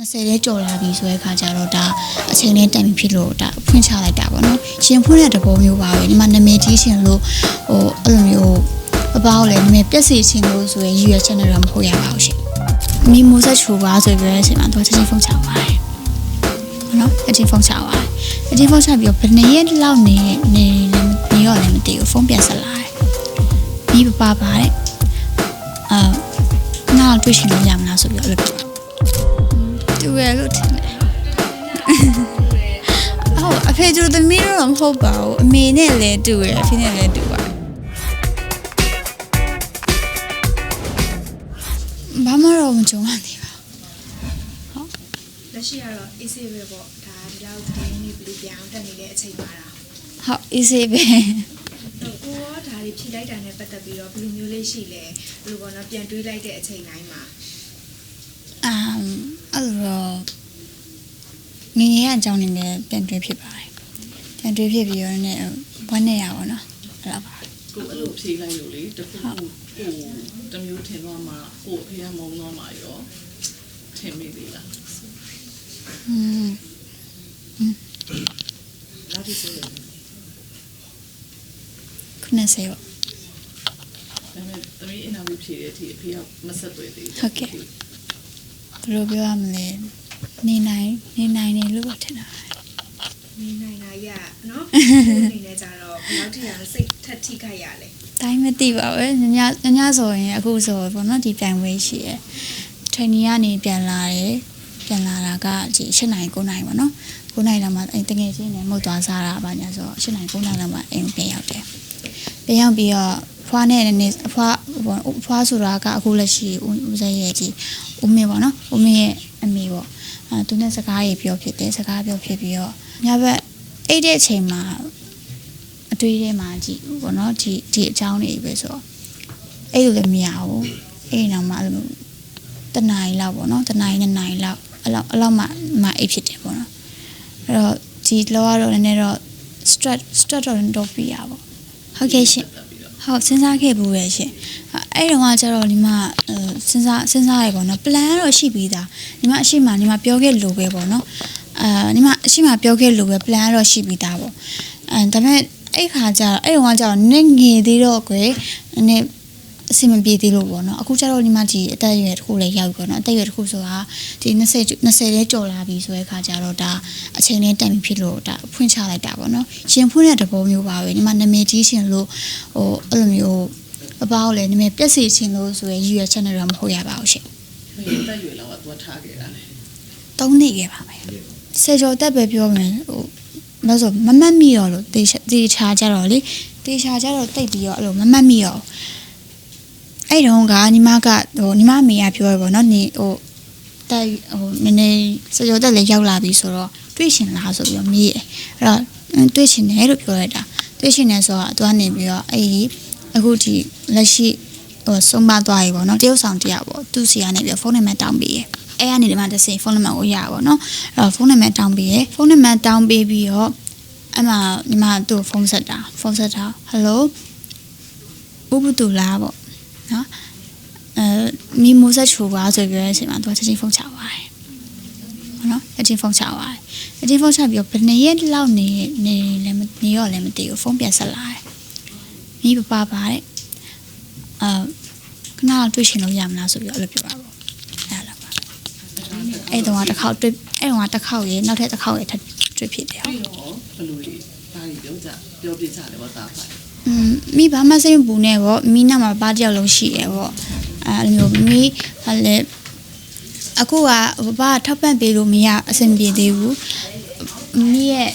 20လေးကြော်လာပြီဆိုတဲ့ခါကျတော့ဒါအချိန်လေးတန်ပြီဖြစ်လို့ဒါဖွင့်ချလိုက်တာပေါ့နော်ရှင်ဖွင့်တဲ့တဘောမျိုးပါပဲဒီမှာနာမည်ကြီးရှင်လို့ဟိုအဲ့လိုမျိုးအပေါင်းလည်းနာမည်ပြက်စီချင်းလို့ဆိုရင်ရည်ရွယ်ချက်နဲ့တော့မဟုတ်ရပါဘူးရှင်မီမိုဆက်ချိုပါဆိုပြီးတော့အချိန်မှာတော့ချက်ချင်းဖုန်းချပါတယ်ဟုတ်နော်အချင်းဖုန်းချပါတယ်အချင်းဖုန်းချပြီးတော့ဘယ်နှစ်ရက်လောက်နေနေလည်းနေရောလည်းမသိဘူးဖုန်းပြန်ဆက်လာတယ်မီးပပပါတဲ့အာနောက်တွေ့ရှင်လို့ရမလားဆိုပြီးတော့အဲ့လို တူရလို့ထင်တယ်အော်အဖေတို့သမီးတော့မဟုတ်ပါဘူးအမေနဲ့လည်းတူရအဖေနဲ့လည်းတူပါတယ်ဘာမှတော့မကြုံရသေးပါလက်ရှိကတော့ AC ပဲပေါ့ဒါဒီလောက်တင်းနေပြီးပြန်အောင်တက်နေတဲ့အချိန်ပါတာဟုတ် easy ပဲတော့ကိုရောဒါတွေဖြည့်လိုက်တာနဲ့ပတ်သက်ပြီးတော့ဘယ်လိုမျိုးလေးရှိလဲဘယ်လိုပေါ့နော်ပြန်တွေးလိုက်တဲ့အချိန်တိုင်းမှာအမ်အဲ့လိုတော့ငငယ်က အကြောင်းနေနဲ့ပြန်တွေးဖြစ်ပါတယ်ပြန်တွေးဖြစ်ပြီးတော့လည်းဝမ်းနေရပါတော့အဲ့ဒါပါကိုအဲ့လိုဖြေးလိုက်လို့လေတခုခုကိုတစ်မျိုးထင်သွားမှာကိုအဖေကမုံသွားမှာရောထင်မိသေးလားอืมနောက်တစ်ဆိုရင်ခုနစေပေါ့ဒါပေမဲ့သမီးအင်တာဗျူးဖြေတဲ့အထိအဖေကမဆက်သွယ်သေးဘူးဟုတ်ကဲ့ဘယ်လိုပြောရမလဲ နေနိုင်နေနိုင်တယ်လို့ထင်တာနေနိုင်တာရနော်ကိုအနေနဲ့ကြတော့ဘယ်လောက်ထိအောင်စိတ်ထက်ထိခိုက်ရလဲတိုင်းမသိပါဘူးညညညညဆိုရင်အခုဆိုပေါ့နော်ဒီပြိုင်ပွဲရှိရယ်ထရနီကနေပြန်လာတယ်ပြန်လာတာကဒီ8နိုင်9နိုင်ပေါ့နော်9နိုင်လောက်မှအဲတကယ်ချင်းနဲ့မှုတ်သွားစားတာပါညာဆို8နိုင်9နိုင်လောက်မှအိမ်ပြန်ရောက်တယ်ပြန်ရောက်ပြီးတော့ဖွားနဲ့နေအဖွားပေါ့ဖွားဆိုတာကအခုလက်ရှိဦးဦးဇက်ရဲ့ကြီးဦးမင်းပေါ့နော်ဦးမင်းရဲ့အမေပေါ့အဲ သူနဲ့စကားကြီးပြောဖြစ်တယ်စကားပြောဖြစ်ပြီးတော့ညဘက်အိတ်တဲ့အချိန်မှာအတွေးထဲမှာကြည့်ပေါ့နော်ဒီဒီအကြောင်းတွေပဲဆိုတော့အဲ့လိုလည်းမရဘူးအဲ့ဒီနောက်မှအဲ့လိုတနားရီလောက်ပေါ့နော်တနားရီနှစ်နာရီလောက်အဲ့လောက်အဲ့လောက်မှမှအိတ်ဖြစ်တယ်ပေါ့နော်အဲ့တော့ဒီလောကတော့နည်းနည်းတော့ stress stress တော့တော့ပြရပါဟုတ်ကဲ့ရှင်တက်ပြီးတော့ ဟုတ်စဉ်းစားခဲ့ဘူးရဲ့ရှင်အဲ့တုန်းကကျတော့ဒီမှာအဲစဉ်းစားစဉ်းစားရပေါ့နော် plan တော့ရှိပြီးသားဒီမှာအရှိမဒီမှာပြောခဲ့လို့ပဲပေါ့နော်အာဒီမှာအရှိမပြောခဲ့လို့ပဲ plan တော့ရှိပြီးသားပေါ့အဲဒါပေမဲ့အဲ့ခါကျတော့အဲ့တုန်းကကျတော့နည်းငယ်သေးတော့ကွယ်နည်း အဆင်မပြေသေးလို့ပေါ့နော်အခုကျတော့ဒီမှာဒီအသက်အရွယ်တစ်ခုလည်းရောက်ပြီပေါ့နော်အသက်အရွယ်တစ်ခုဆိုတာဒီ20 20လေးကြော်လာပြီဆိုတဲ့ခါကျတော့ဒါအချိန်လေးတန်ပြီဖြစ်လို့ဒါဖွင့်ချလိုက်တာပေါ့နော်ရှင်ဖွင့်တဲ့တဘောမျိုးပါပဲဒီမှာနာမည်ကြီးရှင်လို့ဟိုအဲ့လိုမျိုးအပေါင်းလည်းနာမည်ပြက်စီချင်းလို့ဆိုရင်ရည်ရွယ်ချက်နဲ့တော့မဟုတ်ရပါဘူးရှင်ဖေးတက်ရွယ်လောက်ကသူကထားခဲ့တာလေသုံးနေခဲ့ပါမယ်ဆယ်ကျော်တက်ပဲပြောမယ်ဟိုလို့ဆိုမမတ်မိရောလို့တေချာတေချာကြတော့လေတေချာကြတော့တိတ်ပြီးတော့အဲ့လိုမမတ်မိရော အဲ့တုန်းကညီမကဟိုညီမအမေကပြောရပေါ့နော်နေဟိုတက်ဟိုနည်းနည်းဆယ်ကျော်တက်လည်းရောက်လာပြီဆိုတော့တွေ့ရှင်လားဆိုပြီးတော့မေးတယ်အဲ့တော့အင်းတွေ့ရှင်တယ်လို့ပြောလိုက်တာတွေ့ရှင်တယ်ဆိုတော့သူကနေပြီးတော့အဲ့ဒီအခုဒီလက်ရှိဟိုဆုံးမသွားပြီပေါ့နော်တရုတ်ဆောင်တရားပေါ့သူစီကနေပြီးတော့ဖုန်းနံပါတ်တောင်းပေးရအဲ့ကနေဒီမှာတစ်စိဖုန်းနံပါတ်ကိုရပါပေါ့နော်အဲ့တော့ဖုန်းနံပါတ်တောင်းပေးရဖုန်းနံပါတ်တောင်းပေးပြီးတော့အဲ့မှာညီမသူ့ဖုန်းဆက်တာဖုန်းဆက်တာဟယ်လိုဥပတူလားပေါ့ နော်အဲမီမိုဆက်ချိုပါဆိုပြီးတော့အချိန်မှာသူကချက်ချင်းဖုန်းချပါတယ်ဟုတ်နော်ချက်ချင်းဖုန်းချပါတယ်ချက်ချင်းဖုန်းချပြီးတော့ဘယ်နှစ်ရက်လောက်နေနေလည်းမနေရောလည်းမသိဘူးဖုန်းပြန်ဆက်လာတယ်မိပပပါတဲ့အာခဏတော့တွေ့ရှင်လို့ရမလားဆိုပြီးတော့အဲ့လိုပြောတာပေါ့အဲ့လိုပါအဲ့တော့တစ်ခေါက်တွေ့အဲ့တော့တစ်ခေါက်ရေနောက်ထပ်တစ်ခေါက်ရေထပ်တွေ့ဖြစ်တယ်ဟုတ်ပြီးတော့ဘယ်လိုလဲဒါကြီးပြောကြပြောပြကြတယ်ဗောတာဖိုင်อืม မိဘာမှစိတ်မပူနဲ့ပေါ့မိနောက်မှာဘာတယောက်လုံးရှိရပေါ့အဲလိုမျိုးမိဟာလေအခုကဘာထောက်ပံ့ပေးလို့မရအဆင်ပြေသေးဘူးမိရဲ့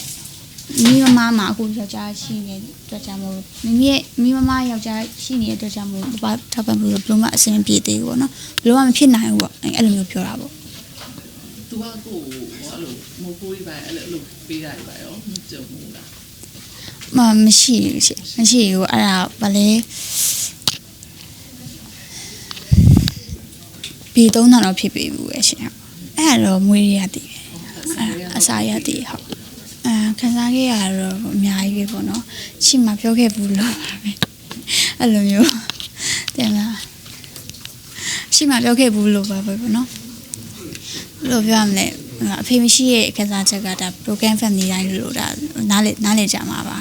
မိမမမှာအခုယောက်ျားရှိနေတဲ့အတွက်ကြောင့်မို့မိမိရဲ့မိမမယောက်ျားရှိနေတဲ့အတွက်ကြောင့်မို့ဘာထောက်ပံ့ပေးလို့ဘယ်လိုမှအဆင်မပြေသေးဘူးပေါ့နော်ဘယ်လိုမှမဖြစ်နိုင်ဘူးပေါ့အဲ့လိုမျိုးပြောတာပေါ့သူကကိုဟိုအဲ့လိုမိုးဖိုးကြီးပဲအဲ့လိုအဲ့လိုပေးတာတွေပါရောမကြုံဘူးလား မမရှိဘူးရှင်မရှိဘူးအဲ့ဒါဗာလေဘီ3000တော့ဖြစ်ပြီဘူးပဲရှင်အဲ့ဒါတော့မွေးရတည်တယ်အစာရတည်ဟုတ်အဲခံစားခဲ့ရတော့အများကြီးပဲပေါ့နော်ချစ်မပြောခဲ့ဘူးလို့ပါပဲအဲ့လိုမျိုးတင်လားချစ်မပြောခဲ့ဘူးလို့ပါပဲပေါ့နော်ဘယ်လိုပြောရမလဲအဖေမရှိရဲ့အခက်အစားချက်ကဒါ broken family တိုင်းလို့ဒါနားလေနားလေကြမှာပါ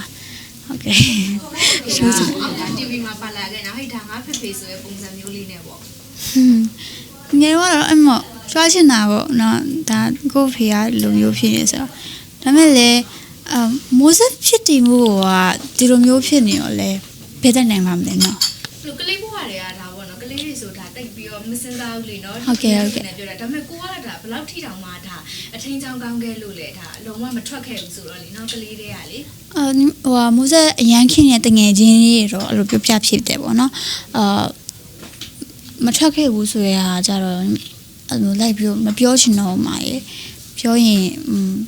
ဟုတ်ကဲ့ရှူးစအောက်က TV မှာပါလာခဲ့နော်ဟိတ်ဒါငါဖေဖေဆိုရဲ့ပုံစံမျိုးလေးနဲ့ပေါ့ဟွန်းငယ်တော့အဲ့မော့ကြွားချင်တာပေါ့နော်ဒါကိုယ့်ဖေကလူမျိုးဖြစ်နေဆိုတော့ဒါမဲ့လေအမ်မိုးစက်ဖြစ်တည်မှုကဒီလိုမျိုးဖြစ်နေရောလေဘယ်တတ်နိုင်မှာမလဲနော်လူကလေးဘဝတွေကဒါပေါ့နော်ကလေးတွေဆိုတာတိတ်ပြီးတော့ မစင်သားဘူးလေနော်ဟုတ်ကဲ့ဟုတ်ကဲ့ပြောတာဒါပေမဲ့ကိုကဒါဘယ်လောက်ထိတောင်မှဒါအထင်းချောင်းကောင်းခဲ့လို့လေဒါအလုံးဝမထွက်ခဲ့ဘူးဆိုတော့လေနောက်ကလေးတွေကလေအာဟိုဟာမိုးဆက်အရန်ခင်တဲ့တငယ်ချင်းတွေတော့အဲ့လိုပြပြဖြစ်တယ်ပေါ့နော်အာမထွက်ခဲ့ဘူးဆိုရတာကြတော့အဲ့လိုလိုက်ပြီးမပြောချင်တော့မှရေပြောရင်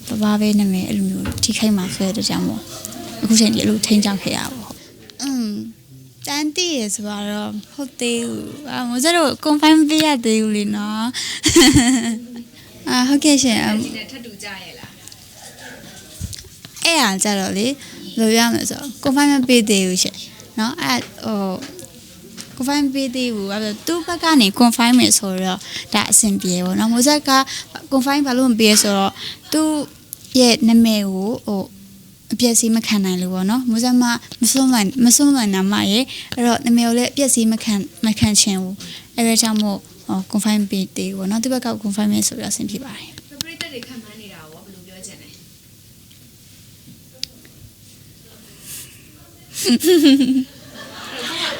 ဘာဘာပဲနာမည်အဲ့လိုမျိုးထိခိုက်မှာဆိုတဲ့ကြောင့်ပေါ့အခုချိန်ဒီအဲ့လိုထိန်းချောင်းခဲ့ရပါဘောอืม တန်တီးရဆိုတော့ဟုတ်သေးဘူးအာမစတော့ confirm ပြရသေးဘူးလीနော်အာဟုတ်ကဲ့ရှင်ဒီနဲ့ထပ်တူကြရဲ့လားအဲ့အားကြတော့လေလိုရမယ်ဆိုတော့ confirm မပေးသေးဘူးရှင်နော်အဲ့ဟို confirm ပေးသေးဘူးအဲ့တော့သူ့ဘက်ကနေ confirm မယ်ဆိုတော့ဒါအဆင်ပြေပေါ့နော်မိုးဆက်က confirm ဘာလို့မပေးဆိုတော့သူ့ရဲ့နာမည်ကိုဟို အပြည့်စီမခံနိုင်လို့ပေါ့နော်မိုးဆက်မမစွန့်နိုင်မစွန့်နိုင်နာမရဲ့အဲ့တော့နာမည်ကိုလည်းအပြည့်စီမခံမခံချင်ဘူးအဲ့ဒါကြောင့်မို့ဟို confirm ပေးသေးဘူးပေါ့နော်သူ့ဘက်က confirm မယ်ဆိုတော့အဆင်ပြေပါတယ်ပြိတ္တတွေခံမှန်းနေတာရောဘယ်လိုပြောချင်လဲ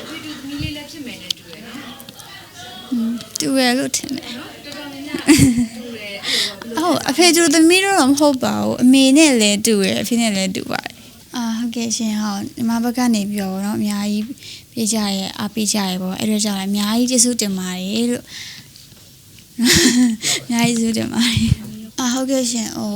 ဗီဒီယိုသမီးလေးလည်းဖြစ်မယ်နဲ့တူတယ်နော်တူရလို့ထင်တယ်နော်တော်တော်များများတူတယ်အဲ့လိုဘယ်လို ဟုတ်အဖေကျူသမီးတို့တော့မဟုတ်ပါဘူးအမေနဲ့လည်းတူရယ်အဖေနဲ့လည်းတူပါတယ်အာဟုတ်ကဲ့ရှင်ဟုတ်ဒီမှာဘက်ကနေပြောတော့အများကြီးပြေးကြရဲအားပေးကြရဲပေါ့အဲ့ဒါကြောင့်လည်းအများကြီးကျေးဇူးတင်ပါတယ်လို့အများကြီးကျေးဇူးတင်ပါတယ်အာဟုတ်ကဲ့ရှင်ဟို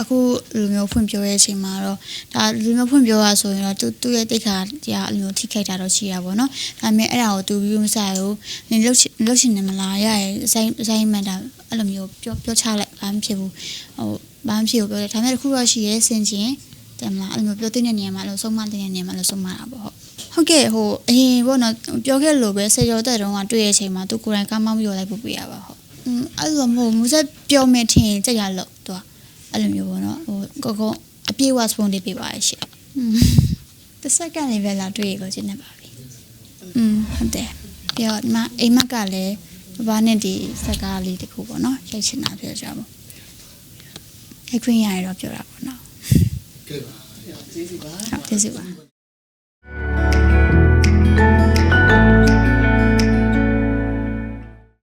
အခုလူမျိုးဖွင့်ပြောရဲ့အချိန်မှာတော့ဒါလူမျိုးဖွင့်ပြောတာဆိုရင်တော့သူသူ့ရဲ့တိတ်ခါကြာအမျိုးထိခိုက်တာတော့ရှိတာပေါ့နော်ဒါပေမဲ့အဲ့ဒါကိုသူပြီးမစားဘူးနင်လှုပ်လှုပ်ရှင်နေမလားရရဲ့အဆိုင်အဆိုင်မှန်တာအဲ့လိုမျိုးပြောပြောချလိုက်ဘာမှဖြစ်ဘူးဟိုဘာမှဖြစ်ဘူးပြောတယ်ဒါပေမဲ့တခုတော့ရှိရဲ့စင်ချင်းတယ်မလားအဲ့လိုပြောတဲ့နေရာမှာလို့ဆုံးမတဲ့နေရာမှာလို့ဆုံးမတာပေါ့ဟုတ်ဟုတ်ကဲ့ဟိုအရင်ပေါ့နော်ပြောခဲ့လို့ပဲဆယ်ကျော်တဲ့တုန်းကတွေ့ရတဲ့အချိန်မှာသူကိုယ်တိုင်ကမောင်းပြောလိုက်ပို့ပေးရပါဟုတ်อืมအဲ့လိုမဟုတ်မူဆက်ပြောမယ်ထင်ကြက်ရလို့သူက အဲ့လိုမျိုးပေါ့နော်ဟိုကိုကိုအပြည့်ဝစပွန်လေးပေးပါရရှင်တစ်စက္ကန့်လေးပဲလာတွေ့ရကိုရှင်းနေပါပြီอืมဟုတ်တယ်ပြီးတော့မအိမ်မက်ကလည်းဘာနဲ့ဒီစကားလေးတခုပေါ့နော်ရိုက်ချင်တာပြောကြပါဘူးအခွင့်ရရတော့ပြောတာပေါ့နော်ကဲပါကျေးဇူးပါကျေးဇူးပါ